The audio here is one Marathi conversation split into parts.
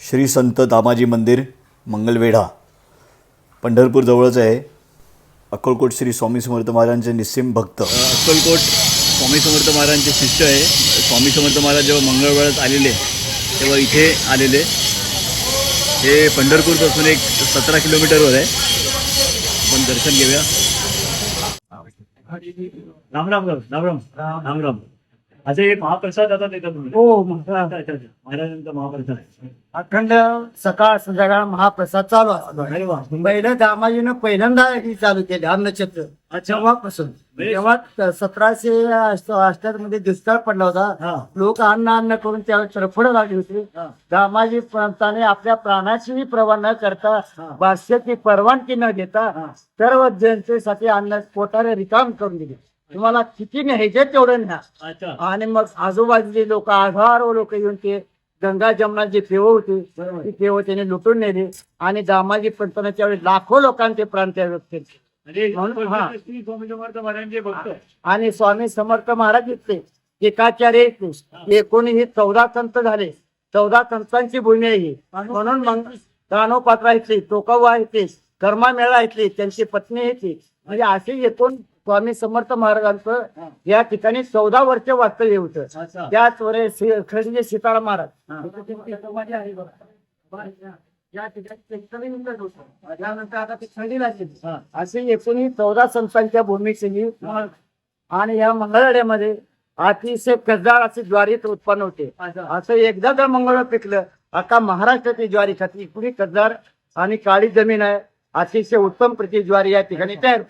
श्री संत दामाजी मंदिर मंगलवेढा. पंढरपूरजवळच आहे. अक्कलकोट श्री स्वामी समर्थ महाराजांचे निस्सिम भक्त. अक्कलकोट स्वामी समर्थ महाराजांचे शिष्य आहे. स्वामी समर्थ महाराज जेव्हा मंगळवेळात आलेले तेव्हा इथे आलेले. हे पंढरपूरपासून एक सतरा किलोमीटरवर आहे. आपण दर्शन घेऊया. राम राम राम राम. राम राम. अच्छा हे महाप्रसाद आता देता तुम्ही हो मग अच्छा अच्छा अच्छा. महाराजांचा महाप्रसाद आहे. अखंड सकाळ संध्याकाळ महाप्रसाद चालू असतो अरे वा. पहिलं दामाजीनं पहिल्यांदा ही चालू केली अन्नछत्र. अच्छा. तेव्हापासून. म्हणजे- तेव्हा सतराशे अष्ट्याहत्तरमध्ये दुष्काळ पडला होता लोक अन्न अन्न करून त्यावेळेस तरफड लागली होती. हा. दामाजी पंताने आपल्या प्राणाचीही पर्वा न करता हा. भाष्याची परवानगी न घेता सर्व जनतेसाठी अन्न पोटारे रिकाम करून दिले. तुम्हाला किती न्यायचे तेवढं न्या. आणि मग आजूबाजूचे लोक हजारो लोक येऊन ते गंगा जमुना जी फेव होती. ती फेव त्याने लुटून नेली. आणि दामाजी पंतांना त्यावेळी लाखो लोकांचे प्राण त्यावेळेस केले म्हणून- हा. आणि स्वामी समर्थ महाराज इथले एकाचार्य इथले. एकोणीस चौदा संत झाले. चौदा संतांची भूमी आहे ही. म्हणून मग कानोपात्रा इथली टोकावा इथली कर्मा मेळा इथली त्यांची पत्नी इथली. म्हणजे असे एकूण स्वामी समर्थ महाराजांचं या ठिकाणी चौदा वर्ष वास्तव्य होतं. त्याच श्री- खंडे सीताराम महाराज. या ठिकाणी. त्यानंतर आता ते. असे एकूण चौदा संतांच्या भूमीची ही. आणि या मंगळवाड्यामध्ये अतिशय कसदार असे ज्वारीत उत्पन्न होते. असं एकदा जर मंगळ पिकलं आता महाराष्ट्राची ज्वारी खाती पुढे कसदार आणि काळी जमीन आहे. अतिशय उत्तम प्रति ज्वारी या ठिकाणी तयार.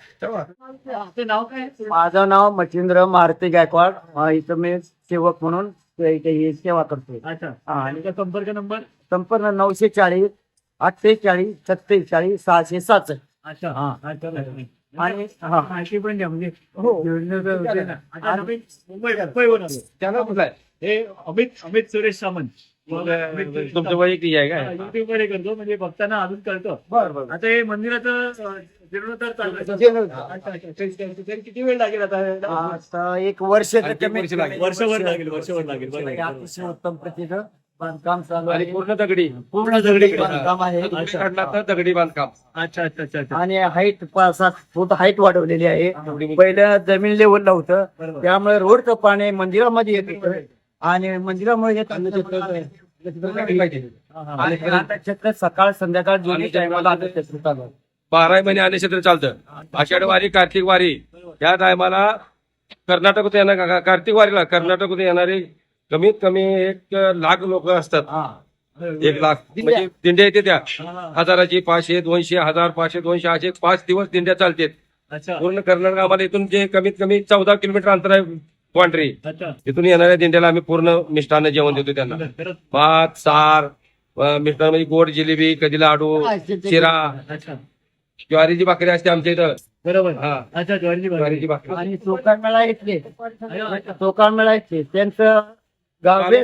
नाव काय? माझं नाव मच्छिंद्र मारुती गायकवाड. इथं मी सेवक म्हणून इथे ही सेवा करतोय. अच्छा. आणि संपर्क नंबर? संपर्क नऊशे चाळीस अठ्ठेचाळीस सत्तेचाळीस सहाशे सात अच्छा. हा. अच्छा आणि हा. माहिती पण द्या म्हणजे हो. मुंबई हे अमित अमित सुरेश सामंत. अमित तुमचं वैयक्तिक आहे काय युट्यूब वर हे करतो म्हणजे भक्तांना अजून कळतं. बरं बरं. आता हे मंदिराचं अं, जीर्णोद्धार चालू आहे. जीर्णोद्धार. अच्छा, अच्छा. तरी- तरी- तरी किती वेळ लागेल आता? आता एक वर्ष तर आणखी एक कमीत वर्ष कमी. लागेल. वर्षभर लागेल, वर्षभर लागेल, बरोबर. अतिशय उत्तम प्रतीचं बांधकाम चालू आणि आहे. पूर्ण दगडी. पूर्ण दगडी बांधकाम आहे. अच्छा. काढला तर दगडी बांधकाम. अच्छा अच्छा अच्छा अच्छा. आणि हाईट पाच सात फूट हाईट वाढवलेली आहे. एवढी पहिलं जमीन लेवलला होतं. बरोबर. त्यामुळे रोडचं पाणी मंदिरामध्ये येत होतं. आणि मंदिरामुळे. हा, सकाळ संध्याकाळ दोन्ही टायमाला छत्र चालू बारा महिने आणि क्षेत्र चालतं. आषाढ वारी कार्तिक वारी या टायमाला कर्नाटकात येणार कार्तिक वारीला कर्नाटकात येणारे कमीत कमी एक लाख लोक असतात. एक लाख. म्हणजे दिंड्या येते त्या. हजाराची पाचशे दोनशे हजार पाचशे दोनशे असे पाच दिवस दिंड्या चालतात. पूर्ण कर्नाटक आम्हाला इथून जे कमीत कमी चौदा किलोमीटर अंतर आहे अच्छा. इथून येणाऱ्या दिंड्याला आम्ही पूर्ण मिष्टान्न जेवण देतो त्यांना. भात सार अं, मिष्टान्न म्हणजे गोड जिलेबी कधी लाडू शिरा. ज्वारीची भाकरी असते आमच्या इथं. बरोबर. हा. अच्छा ज्वारीची भाकरी. आणि चोकार मेळा इथले. चोकार मेळा इथले. त्यांचं गावे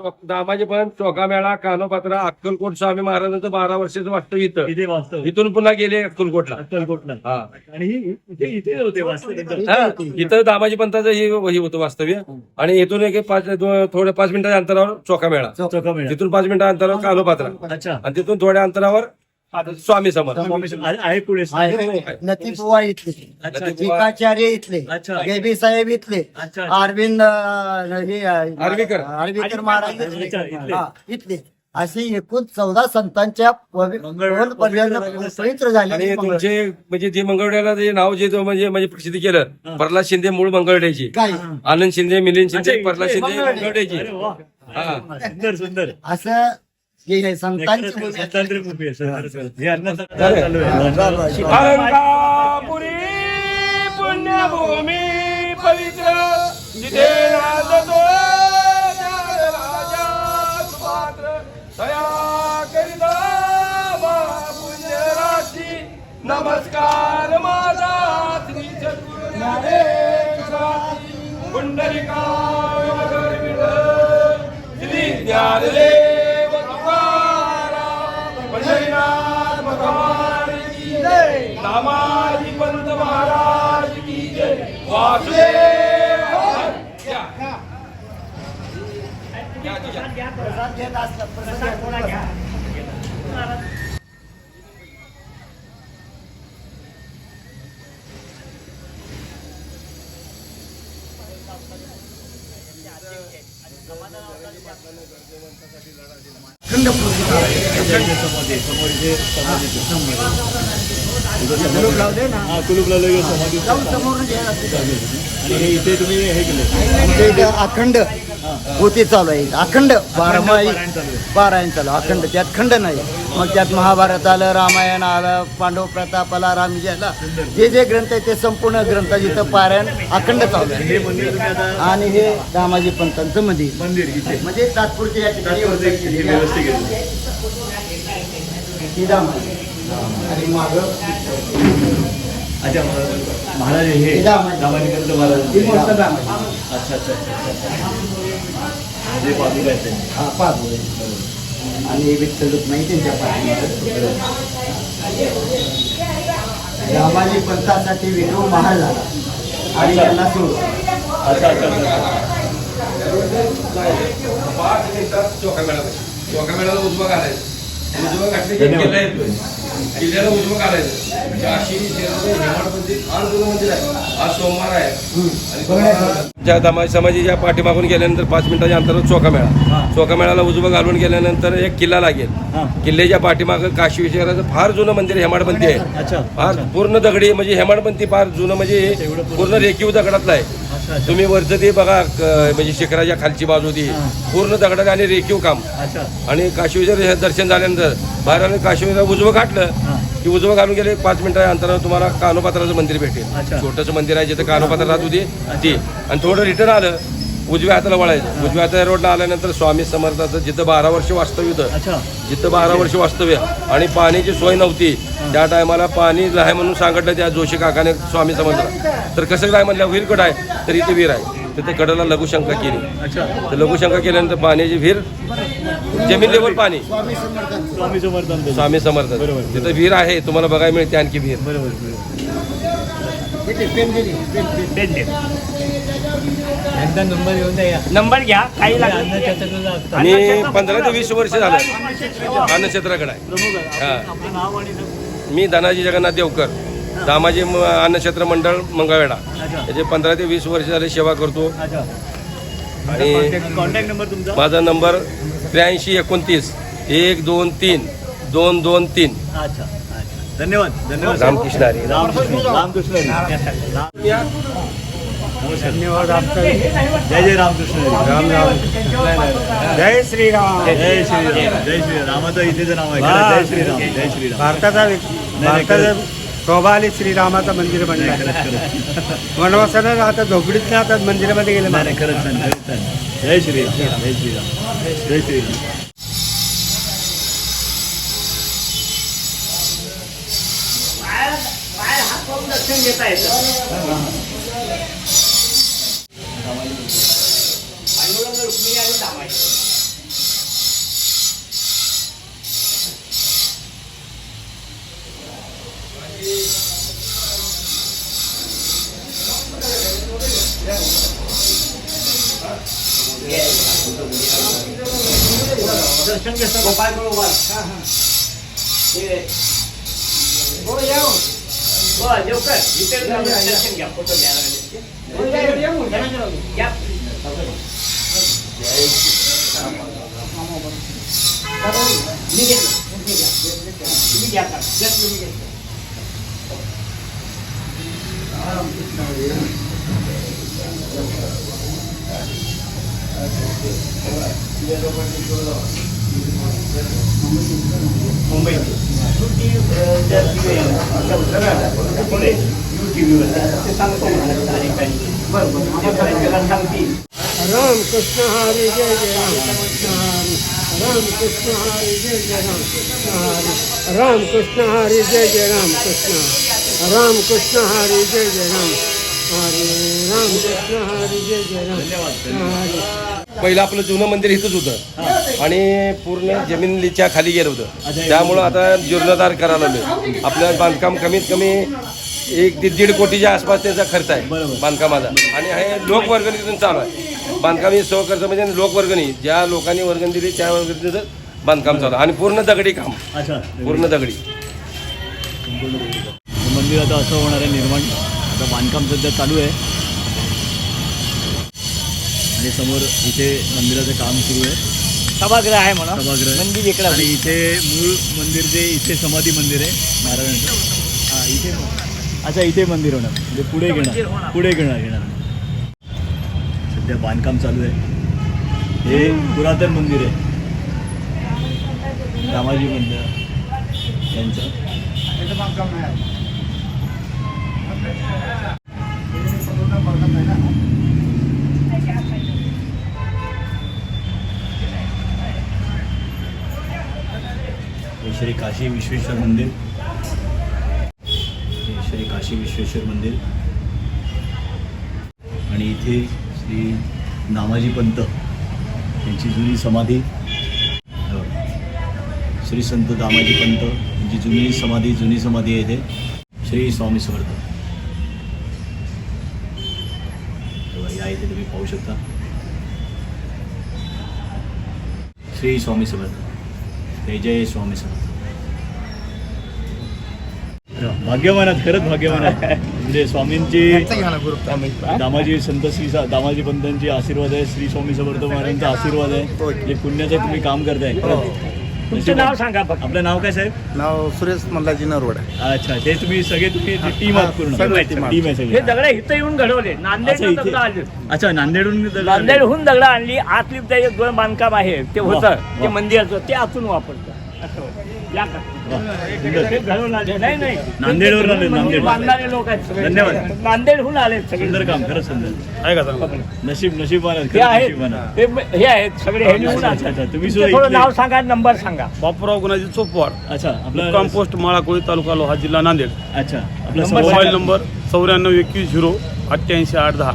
दामाजी पण चोका मेळा कानोपात्रा अक्कलकोट स्वामी महाराजांचं बारा वर्षाचं वास्तव इथं. इथे वास्तव इथून पुन्हा गेले अक्कलकोटला. अक्कलकोटला. हा. आणि ही- इथे इथे होते वास्तव हा, इथं दामाजी पंताचं हे हे होतं वास्तव्य. आणि इथून एक पाच दो- थोड्या पाच मिनिटाच्या अंतरावर चोका मेळा. चौका मिळा. तिथून पाच मिनिटा अंतरावर कानोपात्रा. अच्छा. आणि तिथून थोड्या अंतरावर स्वामी समर्थ. आहे आहे पुढे. नतीबुवा इथले. अच्छा. इथले. अच्छा. गेबी साहेब इथले. अच्छा अरविंद अं, हे अं, आर्वीकर. आर्वीकर महाराज अच्छा, इथले. हा, असे एकूण चौदा संतांच्या पवि- मंगळवेढा- पर्यंत पवित्र झाले. आणि तुमचे म्हणजे जे मंगळवेड्याला जे नाव जे तो म्हणजे म्हणजे प्रसिद्ध केलं प्रल्हाद शिंदे मूळ मंगळवेड्याची काय? आनंद शिंदे मिलिंद शिंदे अच्छा, प्रल्हाद शिंदे मंगळवेढा. मंगळवेड्याची अरे वा. हा. सुंदर सुंदर. असं हे संतांची भूमी- आहे. हे पुण्यभूमी. जय दामाजी पंत महाराज की जय. वासुदेव! हर. या. या, या. हा कुलूप लावलं समाधी. आणि हे इथे तुम्ही हे केलं. आमच्या इथं अखंड होती चालू आहे. अखंड बारमाही पारायण चालू अखंड. त्यात खंड नाही. मग त्यात महाभारत आलं रामायण आलं पांडव प्रताप आला रामजी आला. जे जे ग्रंथ आहे ते संपूर्ण ग्रंथ जिथं पारायण अखंड चालू आहे. आणि हे दामाजी पंतांचं मंदिर. मंदिर इथे. म्हणजे तात्पुरते या ठिकाणी ही दामाजी. आणि मागं अच्छा महाराज हे दामाजी. दामाजीपर्यंत महाराज अच्छा अच्छा अच्छा जे पादुका आहेत. हा. आणि विठ्ठल रुक्माई त्यांच्या पाठीमागे रामाजी पंथासाठी विठू महाल झाला. आणि त्यांना सोडून. अच्छा अच्छा अच्छा. पाच मिनिटात चोखा मेळा चोखा मेळाला उजवा घालायचं उजवा घातले की किल्ला येतोय किल्ल्याला उजवा हेमाडपंथी फार जुनं मंदिर आहे आज सोमवार आहे आणि. ज्या दमा समाजीच्या पाठीमागून गेल्यानंतर पाच मिनिटाच्या अंतरावर चोखा मेळा. चोखा मेळाला उजवं घालून गेल्यानंतर एक किल्ला लागेल. किल्ल्याच्या पाठीमागं काशी विश्वनाथाचं फार जुनं मंदिर हेमाडपंथी आहे. फार पूर्ण दगडी म्हणजे हेमाडपंथी फार जुनं म्हणजे पूर्ण रेखीव दगडातलं आहे. तुम्ही वरचं ते बघा क- म्हणजे शिखराच्या खालची बाजू ती. पूर्ण दगडात आणि रेखीव काम. अच्छा. आणि काशीविश्वर दर्शन झाल्यानंतर बाहेर आलं काशीविश्वर उजवं घातलं हां. की उजवं घालून गेले पाच मिनिटाच्या अंतरावर तुम्हाला कानोपात्राचं मंदिर अच्छा. भेटेल छोटंसं मंदिर आहे जिथं कानोपात्र राहत होती ती. आणि थोडं रिटर्न आलं उजव्या हाताला वळायचं. उजव्या हाताच्या रोडला आल्यानंतर स्वामी समर्थाचं जिथं बारा वर्ष वास्तव्य होतं अच्छा. जिथं बारा वर्ष वास्तव्य. आणि पाण्याची सोय नव्हती. त्या टायमाला पाणी नाही म्हणून सांगितलं त्या जोशी काकाने स्वामी समजला तर कसं काय म्हणलं विहीर कड आहे? तर इथे विहीर आहे. तर ते कडेला लघुशंका केली. अच्छा. तर लघुशंका केल्यानंतर पाण्याची विहीर जमीन लेवल पाणी. स्वामी समर्थांचं स्वामी समर्थांचं स्वामी समर्थ बरोबर. तिथं विहीर आहे तुम्हाला बघायला मिळते आणखी विहीर. बरोबर बरोबर. इथे पेन दिली. पेन पेन एकदा नंबर घेऊन द्या नंबर घ्या काही आणि पंधरा ते वीस वर्ष झालं. अन्नक्षेत्राकडे आहे. प्रमुख आहे. हा. आपलं नाव आणि मी धनाजी जगन्नाथ देवकर दामाजी अन्नक्षेत्र मंडळ मंगळवेढा. याचे पंधरा ते वीस वर्ष झाले सेवा करतो. आणि कॉन्टॅक्ट नंबर तुमचा? माझा नंबर त्र्याऐंशी एकोणतीस एक दोन तीन दोन दोन तीन. अच्छा धन्यवाद धन्यवाद. रामकृष्ण. रामकृष्ण राम- नमस्कार जय जय रामकृष्ण. राम राम। जय श्रीराम जय श्रीराम जय श्रीराम रामाचं इथेच नाव आहे. जय श्रीराम जय श्रीराम भारताचा भारताचा शोभाली श्रीरामाचं मंदिर बनलं. वनवासानं आता झोपडीत आता मंदिरामध्ये गेले नाही खरंच जय श्रीराम जय श्रीराम जय श्रीराम दर्शन घेता येतं. दर्शन घेतो गोपाळ बरोबर हो या हो. हो लवकर इथे जाऊन दर्शन घ्या फोटो घ्यायला या. मी घेतो. मी घ्या. तुम्ही घ्या का? Just तुम्ही घ्या. मुंबई राम कृष्ण हरी जय जय राम कृष्ण हरी राम कृष्ण हरी जय जय राम कृष्ण हरी राम कृष्ण हरी जय जय राम कृष्ण राम कृष्ण हरी जय जय राम हरे राम कृष्ण हरी जय जय राम हरे. पहिलं आपलं जुनं मंदिर इथंच होतं. आणि पूर्ण जमिनीच्या खाली गेलं होतं. त्यामुळं आता जीर्णोद्धार करायला लागलो आपलं बांधकाम कमीत कमी एक ते दीड कोटीच्या आसपास त्याचा खर्च आहे. बांधकामाचा. आणि हे लोकवर्गणीतून चालू आहे. बांधकाम हे सहकर्ज म्हणजे लोकवर्गणी. ज्या लोकांनी वर्गणी दिली त्या वर्गणीचं बांधकाम चालू आहे. आणि पूर्ण दगडी काम. अच्छा. पूर्ण दगडी. मंदिर आता असं होणार आहे निर्माण. आता बांधकाम सध्या चालू आहे. आणि समोर इथे मंदिराचं काम सुरू आहे. सभागृह आहे म्हणा. सभागृह. मंदिर इकडे आणि इथे मूळ मंदिर जे इथे समाधी मंदिर आहे महाराजांचं हां इथे. अच्छा इथे मंदिर होणार. म्हणजे पुढे घेणार. पुढे घेणार घेणार. सध्या बांधकाम चालू आहे. हे पुरातन मंदिर आहे. रामाजी मंदिर. यांचं हे श्री काशी विश्वेश्वर मंदिर. श्री काशी विश्वेश्वर मंदिर. आणि इथे श्री नामाजी पंत यांची जुनी समाधी. हो. श्री संत दामाजी पंत यांची जुनी समाधी जुनी समाधी आहे इथे. श्री स्वामी समर्थ. हो, या इथे तुम्ही पाहू शकता. श्री स्वामी समर्थ. जय जय स्वामी समर्थ. हो, भाग्यवान खरंच भाग्यवान म्हणजे स्वामींची दामाजी संत श्री सा- दामाजी पंतांची आशीर्वाद आहे श्री स्वामी समर्थ महाराजांचा आशीर्वाद आहे. जे पुण्याचं तुम्ही काम करताय. तुमचं नाव सांगा आपलं नाव काय साहेब? नाव सुरेश मल्लाजी नरवडे. अच्छा ते तुम्ही सगळे तुम्ही टीम. टीम आहे हे सगळी दगड इथं येऊन घडवले. अच्छा नांदेड अच्छा नांदेडहून. नांदेडहून दगड आणली. आतली एक दोन बांधकाम आहे. ते होतं. ते. मंदिराचं ते आतून वापरतं असं. या का? घडवून आले. नाही नाही नांदेडवरून आले, मंदिर नांदेड. बांधणारे लोक आहेत सगळे. धन्यवाद. नांदेडहून आले सगळे सुंदर काम खरंच सुंदर आहे का नशीब आहेत हे आहेत. हे म- हे सगळे हे अच्छा. तुम्ही तुमचं सुद्धा थोडं इथले? नाव सांगा नंबर सांगा बापूराव गुणाजी चोपवाड अच्छा आपला कंपोस्ट माळाकोळी तालुका लोहा जिल्हा नांदेड अच्छा आपला नंबर मोबाईल नंबर चौऱ्याण्णव एकवीस झिरो अठ्ठ्याऐंशी आठ दहा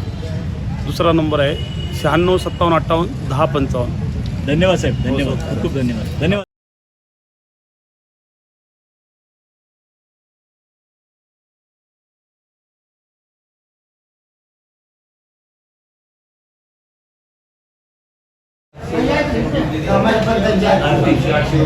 दुसरा नंबर आहे शहाण्णव सत्तावन्न अठ्ठावन्न दहा पंचावन्न धन्यवाद साहेब धन्यवाद खूप खूप धन्यवाद धन्यवाद नमस्कार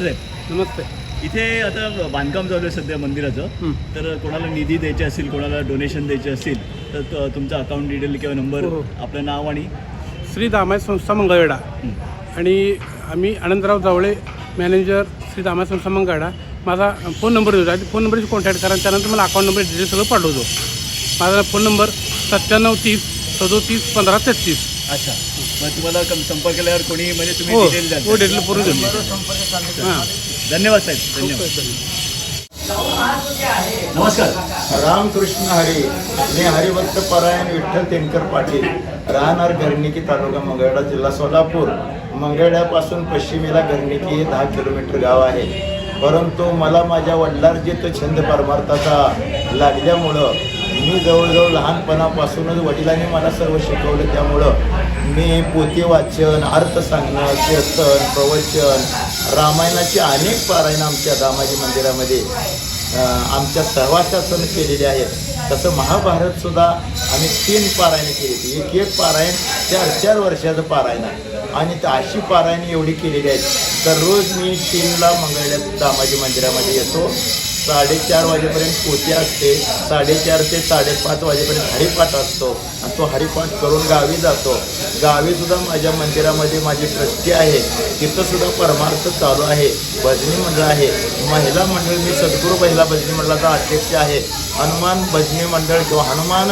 साहेब. नमस्ते. इथे आता बांधकाम चालू आहे सध्या मंदिराचं. हं. तर कोणाला निधी द्यायचे असेल कोणाला डोनेशन द्यायचे असेल तर तुमचा अकाउंट डिटेल किंवा नंबर हो. आपलं नाव आणि श्री दामाय संस्था मंगळवेढा. आणि आम्ही आनंदराव जावळे मॅनेजर श्री दामाय संस्था मंगळवेढा. माझा फोन नंबर देतो आणि फोन नंबरशी कॉन्टॅक्ट करा त्यानंतर मला अकाउंट नंबर डिटेल सगळं पाठवतो. माझा फोन नंबर सत्त्याण्णव तीस सदोतीस पंधरा तेहतीस. अच्छा. मग तुम्हाला कं- संपर्क केल्यावर कोणी म्हणजे तुम्ही हो डिटेल द्या हो डिटेल पूर्ण देतो हां. धन्यवाद साहेब. धन्यवाद. नमस्कार. रामकृष्ण हरी. मी हरिभक्त परायण विठ्ठल तेनकर पाटील. राहणार गर्निकी तालुका मंगळवेढा जिल्हा सोलापूर. मंगळवेढ्यापासून पश्चिमेला गर्निकी हे दहा किलोमीटर गाव आहे. परंतु मला माझ्या वडिलार्जित छंद परमार्थाचा लागल्यामुळं मी जवळजवळ लहानपणापासूनच वडिलांनी मला सर्व शिकवलं. त्यामुळं मी पोते वाचन अर्थ सांगणं कीर्तन प्रवचन रामायणाची अनेक पारायणं आमच्या रामाजी मंदिरामध्ये आमच्या सहवासासन केलेले आहेत. तसं महाभारतसुद्धा आम्ही तीन पारायणे केली होती. एक एक पारायण चार चार वर्षाचं पारायण आहे. आणि त्या अशी पारायणे एवढी केलेली आहेत दररोज मी तीनला मंगळ्यात दामाजी मंदिरामध्ये येतो. साडेचार वाजेपर्यंत पोती असते. साडेचार ते साडेपाच वाजेपर्यंत हरिपाठ असतो. आणि तो हरिपाठ करून गावी जातो. गावीसुद्धा माझ्या मंदिरामध्ये माझी ट्रस्टी आहे. तिथंसुद्धा परमार्थ चालू आहे. भजनी मंडळ आहे. महिला मंडळ मी सद्गुरू महिला भजनी मंडळाचा अध्यक्ष आहे. हनुमान भजनी मंडळ किंवा हनुमान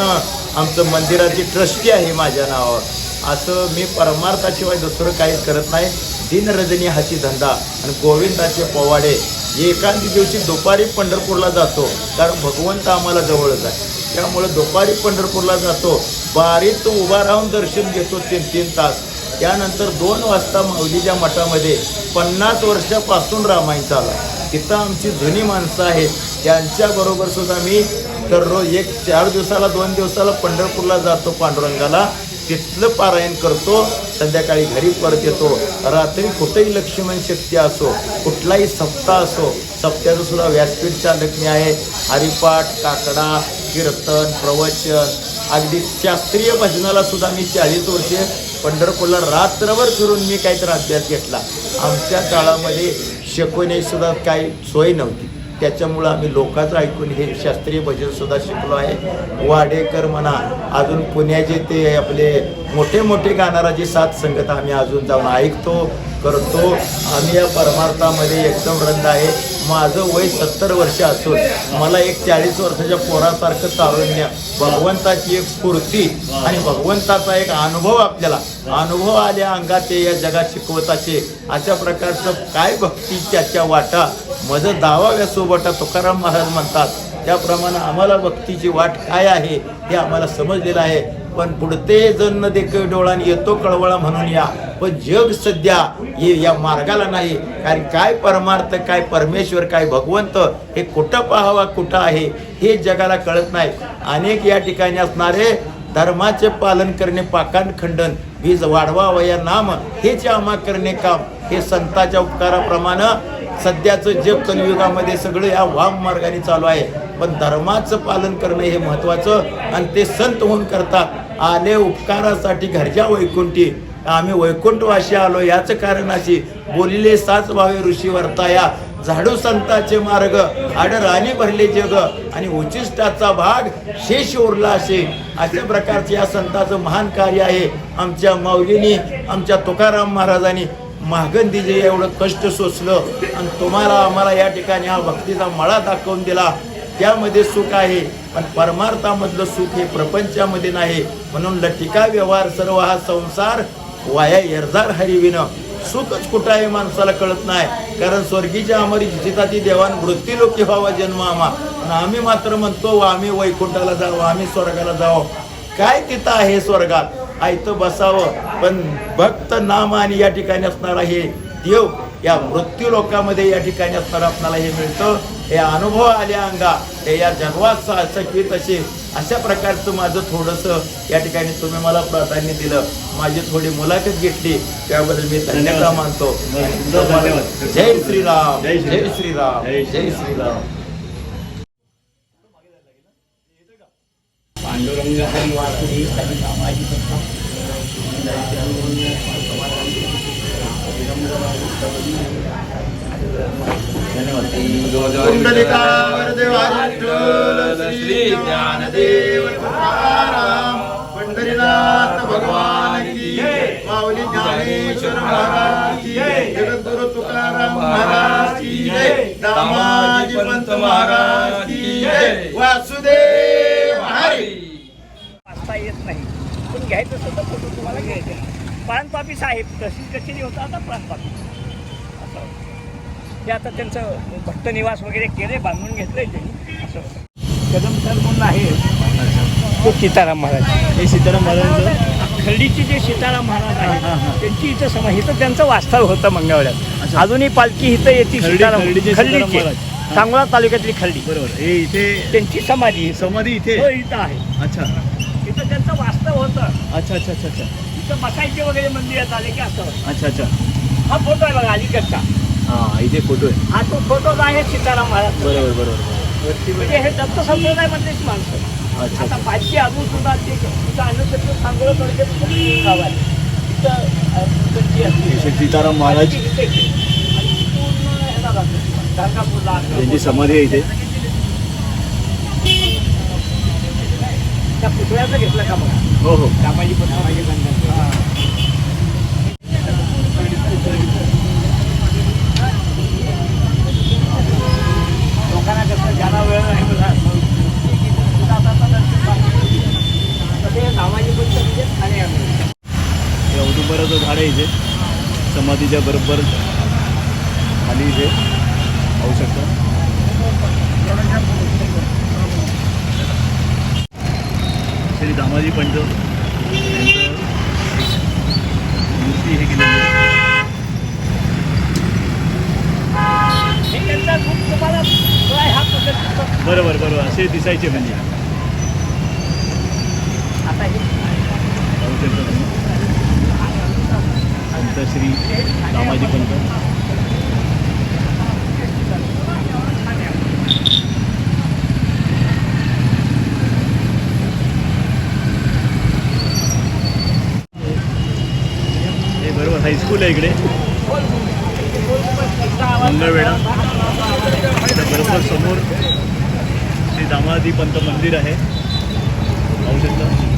आमचं मंदिराची ट्रस्टी आहे माझ्या नावावर. असं मी परमार्थाशिवाय दुसरं काहीच करत नाही. दिनरजनी हाची धंदा. आणि गोविंदाचे पोवाडे. एखादी दिवशी दुपारी पंढरपूरला जातो. कारण भगवंत आम्हाला जवळच आहे. त्यामुळे दुपारी पंढरपूरला जातो. बारीत उभा राहून दर्शन घेतो तीन तीन तास. त्यानंतर दोन वाजता माऊलीच्या मठामध्ये पन्नास वर्षापासून रामायण चालू तिथं आमची जुनी माणसं आहेत. त्यांच्याबरोबर सुद्धा मी दररोज एक चार दिवसाला दोन दिवसाला पंढरपूरला जातो पांडुरंगाला. तिथलं पारायण करतो संध्याकाळी घरी परत येतो. रात्री कुठेही लक्ष्मण शक्ती असो कुठलाही सप्ताह असो सप्त्याचं सुद्धा व्यासपीठ चालक मी आहे. हरिपाठ काकडा कीर्तन प्रवचन अगदी शास्त्रीय भजनाला सुद्धा मी चाळीस वर्षे पंढरपूरला रात्रभर फिरून मी काहीतरी अभ्यास घेतला. आमच्या काळामध्ये शिकवण्याची सुद्धा काही सोय नव्हती. त्याच्यामुळं आम्ही लोकांचं ऐकून हे शास्त्रीय भजनसुद्धा शिकलो आहे. वाडेकर म्हणा अजून पुण्याचे ते आपले मोठे मोठे गाणाराचे सात संगत आम्ही अजून जाऊन ऐकतो करतो. आम्ही या परमार्थामध्ये एकदम रंग आहे. माझं वय सत्तर वर्ष असून मला एक चाळीस वर्षाच्या पोरासारखं तारुण्य भगवंताची एक स्फूर्ती आणि भगवंताचा एक अनुभव आपल्याला. अनुभव आल्या अंगात ते या जगात शिकवताचे. अशा प्रकारचं काय भक्ती त्याच्या वाटा? मज दावा सोबटा तुकाराम महाराज म्हणतात त्याप्रमाणे आम्हाला भक्तीची वाट काय आहे हे आम्हाला समजलेलं आहे. पण पुढते जण देख डोळाने येतो कळवळा म्हणून या पण जग सध्या हे या मार्गाला नाही. कारण काय परमार्थ काय परमेश्वर काय भगवंत हे कुठं पाहावा कुठं आहे हे जगाला कळत नाही. अनेक या ठिकाणी असणारे धर्माचे पालन करणे पाकांड खंडन वीज वाढवा वया नाम हेच आम्हा करणे काम. हे संताच्या उपकाराप्रमाणे सध्याचं जग कलियुगामध्ये सगळं या वाम मार्गाने चालू आहे. पण धर्माचं पालन करणं हे महत्त्वाचं आणि ते संत होऊन करतात. आले उपकारासाठी घरच्या वैकुंठी. आम्ही वैकुंठवाशी आलो. याचं कारण अशी बोलिले साच भावे ऋषी वर्ताया. झाडू संताचे मार्ग आड राणी भरले जग आणि उचिष्टाचा भाग शेष उरला असे. अशा प्रकारचे या संताचं महान कार्य आहे. आमच्या माऊलीनी आमच्या तुकाराम महाराजांनी महागंदी जे एवढं कष्ट सोसलं आणि तुम्हाला आम्हाला या ठिकाणी हा भक्तीचा मळा दाखवून दिला. त्यामध्ये सुख आहे पण परमार्थामधलं सुख हे प्रपंचामध्ये नाही. म्हणून लटिका व्यवहार सर्व हा संसार वाया एरदार हरिविणं. सुखच कुठं आहे माणसाला कळत नाही. कारण स्वर्गीच्या आमरी जिताती देवान वृत्तीलोकी व्हावा जन्म आम्हा. आणि आम्ही मात्र म्हणतो आम्ही वैकुंठाला जावं आम्ही स्वर्गाला जावं. काय तिथं आहे स्वर्गात? आयतं बसावं. पण भक्त नाम आणि या ठिकाणी असणारा हे देव या मृत्यू लोकामध्ये या ठिकाणी असणारा आपल्याला हे मिळतं. हे अनुभव आल्या अंगा. हे या जन्मात सकवित असे. अशा प्रकारचं माझं थोडंसं या ठिकाणी तुम्ही मला प्राधान्य दिलं. माझी थोडी मुलाखत घेतली. त्याबद्दल मी धन्यवाद. मानतो. जय श्रीराम. जय श्रीराम. जय श्रीराम जय जय श्रीराम पांडुरंग हरी वासुदेव काही कामाची देवाविठ्ठल श्री ज्ञानदेव तुकाराम पंढरीनाथ भगवान की माऊली ज्ञानेश्वर महाराज की जगद्गुरु तुकाराम महाराज की जय. दामाजी पंत महाराज की जय. वासुदेव हरी वाचता येत नाही पण घ्यायचं असेल तर फोटो तुम्हाला घ्यायचे प्राणपापी साहेब तहसील कचेरी होता आता प्राणपापी. असं ते आता त्यांचं भक्त निवास वगैरे केले बांधून घेतलंय त्यांनी. असं होतं. कदम सर म्हणून आहे. तो सीताराम महाराज. हे सीताराम महाराजांचं? खर्डीचे जे सीताराम महाराज आहेत त्यांची इथं समा इथं त्यांचं वास्तव होतं मंगळवाड्यात अजूनही पालखी इथं येते सीताराम खर्डीचे महाराज. सांगोला तालुक्यातली खर्डी. बरोबर. हे इथे त्यांची समाधी. समाधी इथे? हो इथं आहे. अच्छा. होतं. अच्छा अच्छा अच्छा अच्छा. इथं बसायचे वगैरे मंदिरात आले की असं. अच्छा अच्छा. हा फोटो आहे बघा अलीकडचा. हा इथे फोटो आहे. हा तो फोटोच आहे सीताराम महाराज बरोबर बरोबर म्हणजे हे दत्त संप्रदाय मधलेच माणसं आता पाचशे अजून सुद्धा ते तिथं अन्नक्षेत्र सांगोला तालुक्यात खूप गाव आहे. तिथं त्यांची सीताराम महाराज. पालखी इथे. येते. आणि तिथून ह्याला जाते. गाणगापूरला, यांची समाधी आहे इथे. त्या पुतळ्याचं घेतलं का बघा? हो हो. दामाजी पथकामाजी बंधन लोकांना कसं ज्याला वेळ नाही ते दामाजी पथक आणि आम्ही हे औदुंबराचं झाड आहे इथे. समाधीच्या बरोबर खाली इथे पाहू शकता श्री दामाजी पंत यांचं मूर्ती हे केलेली आहे. बरोबर बरोबर. असे दिसायचे म्हणजे. आता श्री दामाजी पंत हे बरोबर हायस्कूल आहे इकडे. मंगळवेढा बरोबर समोर श्री दामाजी पंत मंदिर आहे. पाहू शकता.